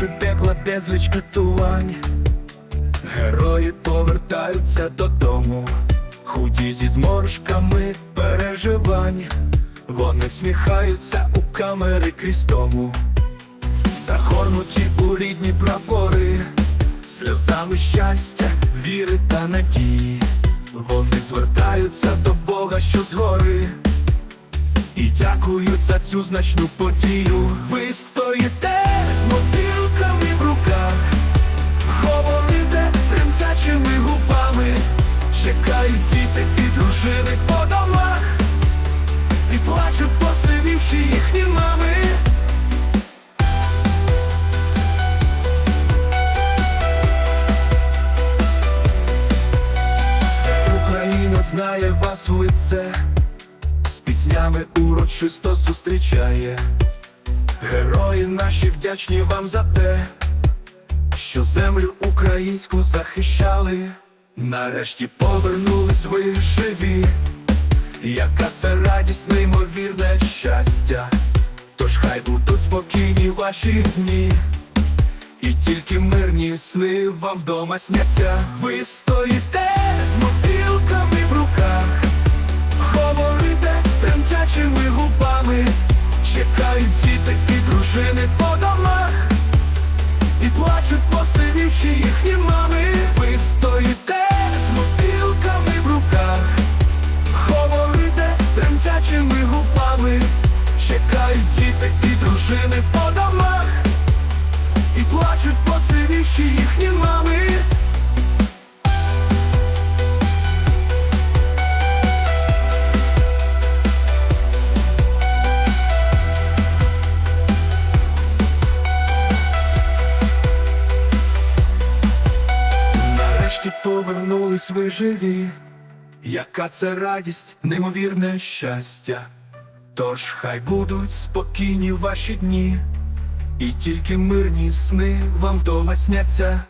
Переможе пекла безліч катувань, герої повертаються додому, худі зі зморшками переживань, вони всміхаються у камери крізь тому, загорнуті у рідні прапори, сльозами щастя, віри та надії. Вони звертаються до Бога, що згори. І дякують за цю значну подію. Ви стоїте діти і дружини по домах, і плачуть посивівши їхні мами. Вся Україна знає вас у лице з піснями урочисто зустрічає. Герої наші вдячні вам за те, що землю українську захищали. Нарешті повернулись ви живі, яка це радість, неймовірне щастя. Тож хай будуть спокійні ваші дні, і тільки мирні сни вам вдома сняться. Ви стоїте з мобілками в руках. Говорите тремтячими губами, чекають діти і дружини по домах, і плачуть посивівши їхні чекають діти і дружини по домах, і плачуть посивівши їхні мами. Нарешті повернулись ви живі, яка це радість, неймовірне щастя. Тож хай будуть спокійні ваші дні, і тільки мирні сни вам вдома сняться.